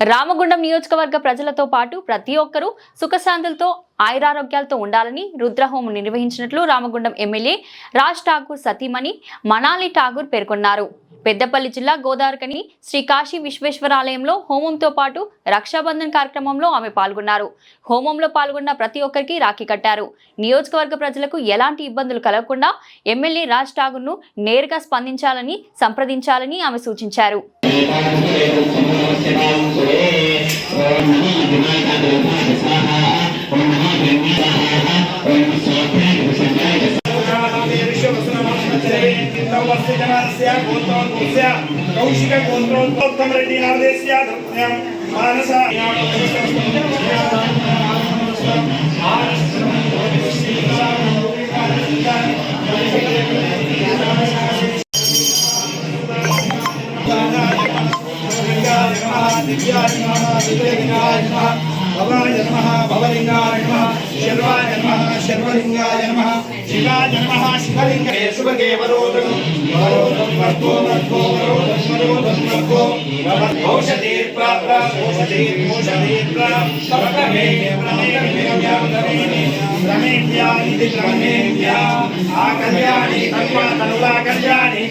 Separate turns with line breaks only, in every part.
రామగుండం నియోజకవర్గ ప్రజలతో పాటు ప్రతి ఒక్కరూ సుఖశాంతులతో ఆయురారోగ్యాలతో ఉండాలని రుద్రహోమం నిర్వహించినట్లు రామగుండం ఎమ్మెల్యే రాజ్ ఠాగూర్ సతీమణి మనాలి ఠాగూర్ పేర్కొన్నారు. పెద్దపల్లి జిల్లా గోదావరికని శ్రీ కాశీ విశ్వేశ్వరాలయంలో హోమంతో పాటు రక్షాబంధన్ కార్యక్రమంలో ఆమె పాల్గొన్నారు. హోమంలో పాల్గొన్న ప్రతి ఒక్కరికి రాఖీ కట్టారు. నియోజకవర్గ ప్రజలకు ఎలాంటి ఇబ్బందులు కలగకుండా ఎమ్మెల్యే రాజ్ ఠాగూర్ను నేరుగా స్పందించాలని సంప్రదించాలని ఆమె సూచించారు.
కౌశిక గోత్రోత్తమ రెడ్డి నవదేశ్య మానస శర్వలింగాయ నమ. శివాయ నమ శివలింగాయ శుభగే వరోధం వరోధం వర్గో వర్గో వరోధం వరోధం వర్గో ఔషధీర్ ప్రాప్త ఔషధీర్ ఔషధీర్ ప్రాప్తమే ప్రమేమ్యా ప్రమేమ్యా ఇది ప్రమేమ్యా ఆ కళ్యాణి తన్వా తనులా కళ్యాణి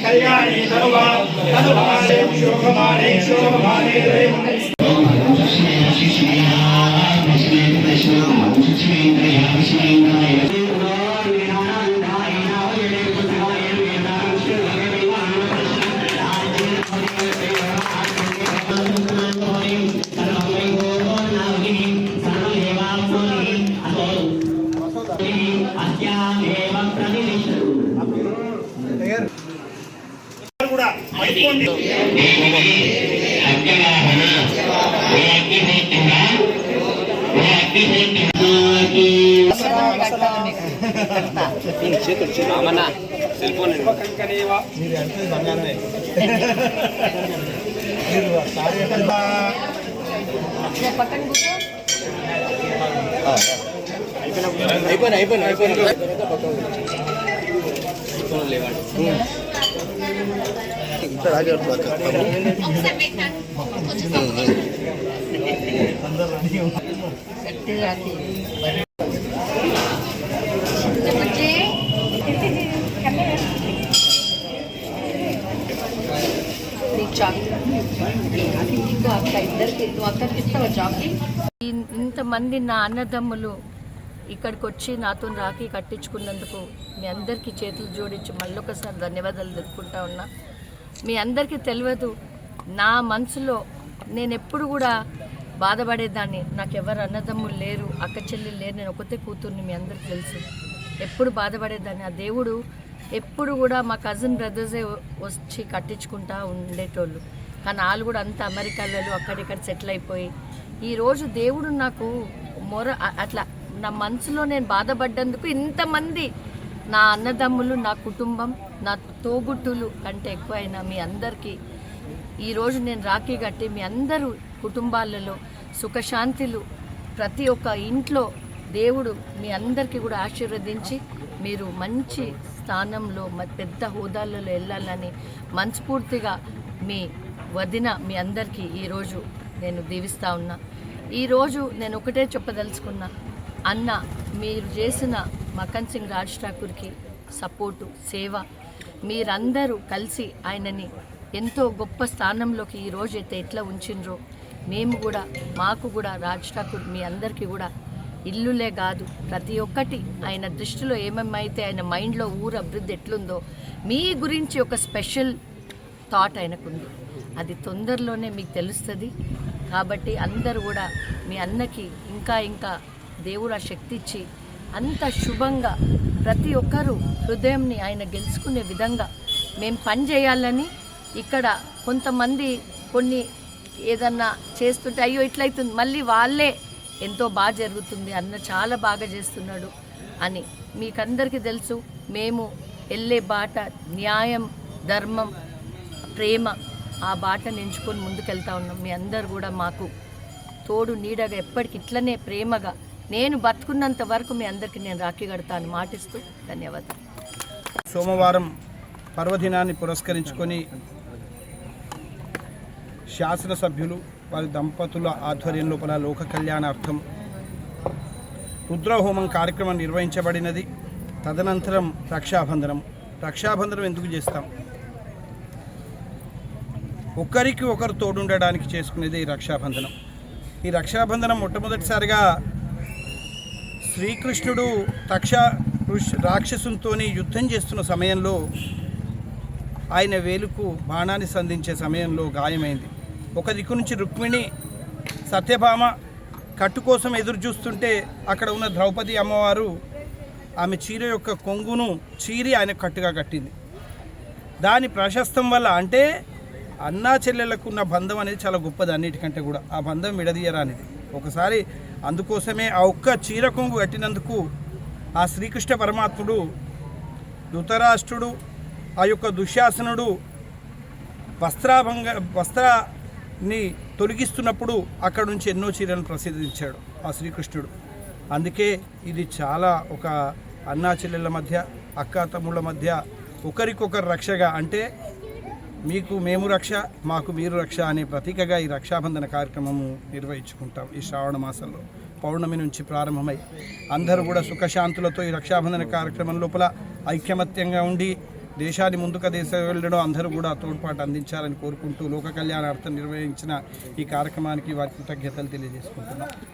కళ్యాణి తనువా తనువాలే శోభమానే శోభమానే కూడా పట్టుకోండి
అయిపోయినా అయిపోయినా అయిపోయినా ఇద్దరు ఆగి
ఈ- ఇంతమంది నా అన్నదమ్ములు ఇక్కడికి వచ్చి నాతో రాఖీ కట్టించుకున్నందుకు మీ అందరికీ చేతులు జోడించి మళ్ళొకసారి ధన్యవాదాలు తెలుపుకుంటా ఉన్నా. మీ అందరికీ తెలియదు నా మనసులో నేను ఎప్పుడు కూడా బాధపడేదాన్ని. నాకు అన్నదమ్ములు లేరు అక్క చెల్లెలు లేరు నేను ఒకతే కూతుర్ని మీ అందరికీ తెలుసు. ఎప్పుడు బాధపడేదాన్ని. ఆ దేవుడు ఎప్పుడు కూడా మా కజిన్ బ్రదర్సే వచ్చి కట్టించుకుంటా ఉండేటోళ్ళు. కానీ వాళ్ళు కూడా అంత అమెరికాలో అక్కడిక్కడ సెటిల్ అయిపోయి. ఈరోజు దేవుడు నాకు మొర అట్లా నా మనసులో నేను బాధపడ్డందుకు ఇంతమంది నా అన్నదమ్ములు నా కుటుంబం నా తోబుట్టులు కంటే ఎక్కువైనా మీ అందరికీ ఈరోజు నేను రాఖీ కట్టి మీ అందరూ కుటుంబాలలో సుఖశాంతులు ప్రతి ఒక్క ఇంట్లో దేవుడు మీ అందరికీ కూడా ఆశీర్వదించి మీరు మంచి స్థానంలో పెద్ద హోదాలలో వెళ్ళాలని మనస్ఫూర్తిగా మీ వదిన మీ అందరికీ ఈరోజు నేను దీవిస్తా ఉన్నా. ఈరోజు నేను ఒకటే చెప్పదలుచుకున్నా. అన్న మీరు చేసిన మకన్ సింగ్ రాజ్ ఠాకూర్కి సపోర్టు సేవ. మీరందరూ కలిసి ఆయనని ఎంతో గొప్ప స్థానంలోకి ఈ అయితే ఎట్లా ఉంచిండ్రో మేము కూడా మాకు కూడా రాజ్ ఠాకూర్ మీ అందరికీ కూడా ఇల్లులే కాదు. ప్రతి ఒక్కటి ఆయన దృష్టిలో ఏమేమైతే ఆయన మైండ్లో ఊరు అభివృద్ధి ఎట్లుందో మీ గురించి ఒక స్పెషల్ థాట్ ఆయనకుంది. అది తొందరలోనే మీకు తెలుస్తుంది. కాబట్టి అందరూ కూడా మీ అన్నకి ఇంకా ఇంకా దేవుడు ఆ శక్తి ఇచ్చి అంత శుభంగా ప్రతి ఒక్కరూ హృదయంని ఆయన గెలుచుకునే విధంగా మేము పని చేయాలని ఇక్కడ కొంతమంది కొన్ని ఏదన్నా చేస్తుంటే అయ్యో ఇట్లయితుంది మళ్ళీ వాళ్ళే ఎంతో బాగా జరుగుతుంది అన్న చాలా బాగా చేస్తున్నాడు అని మీకందరికీ తెలుసు మేము వెళ్ళే బాట న్యాయం ధర్మం ప్రేమ ఆ బాటను ఎంచుకొని ముందుకెళ్తా ఉన్నాం. మీ అందరు కూడా మాకు తోడు నీడగా ఎప్పటికి ఇట్లనే ప్రేమగా నేను బతుకున్నంత వరకు మీ అందరికీ నేను రాఖీ కడతాను మాటిస్తూ ధన్యవాదాలు.
సోమవారం పర్వదినాన్ని పురస్కరించుకొని శాసనసభ్యులు వారి దంపతుల ఆధ్వర్యం లోపల లోక కళ్యాణార్థం రుద్రహోమం కార్యక్రమం నిర్వహించబడినది. తదనంతరం రక్షాబంధనం. రక్షాబంధనం ఎందుకు చేస్తాం? ఒకరికి ఒకరు తోడుండడానికి చేసుకునేది ఈ రక్షాబంధనం. ఈ రక్షాబంధనం మొట్టమొదటిసారిగా శ్రీకృష్ణుడు తక్ష రాక్షసునితో యుద్ధం చేస్తున్న సమయంలో ఆయన వేలుకు బాణాన్ని సంధించే సమయంలో గాయమైంది. ఒక దిక్కు నుంచి రుక్మిణి సత్యభామ కట్టు కోసం ఎదురు చూస్తుంటే అక్కడ ఉన్న ద్రౌపది అమ్మవారు ఆమె చీర యొక్క కొంగును చీరి ఆయన కట్టుగా కట్టింది. దాని ప్రశస్తం వల్ల అంటే అన్నా చెల్లెలకు ఉన్న బంధం అనేది చాలా గొప్పది అన్నిటికంటే కూడా. ఆ బంధం విడదీయరానిది. ఒకసారి అందుకోసమే ఆ ఒక్క చీర కొంగు కట్టినందుకు ఆ శ్రీకృష్ణ పరమాత్ముడు ధృతరాష్ట్రుడు ఆ యొక్క దుశ్శాసనుడు వస్త్రాభంగ వస్త్రాన్ని తొలగిస్తున్నప్పుడు అక్కడ నుంచి ఎన్నో చీరలను ప్రసిద్ధించాడు ఆ శ్రీకృష్ణుడు. అందుకే ఇది చాలా ఒక అన్నా చెల్లెళ్ళ మధ్య అక్కా తమ్ముళ్ళ మధ్య ఒకరికొకరు రక్షగా అంటే మీకు మేము రక్ష మాకు మీరు రక్ష అనే ప్రతీకగా ఈ రక్షాబంధన కార్యక్రమము నిర్వహించుకుంటాం ఈ శ్రావణ మాసంలో. పౌర్ణమి నుంచి ప్రారంభమై అందరూ కూడా సుఖశాంతులతో ఈ రక్షాబంధన కార్యక్రమం లోపల ఐక్యమత్యంగా ఉండి దేశాన్ని ముందుకు దేశ వెళ్ళడం అందరూ కూడా తోడ్పాటు అందించాలని కోరుకుంటూ లోక కళ్యాణార్థం నిర్వహించిన ఈ కార్యక్రమానికి వారి కృతజ్ఞతలు తెలియజేసుకుంటున్నాం.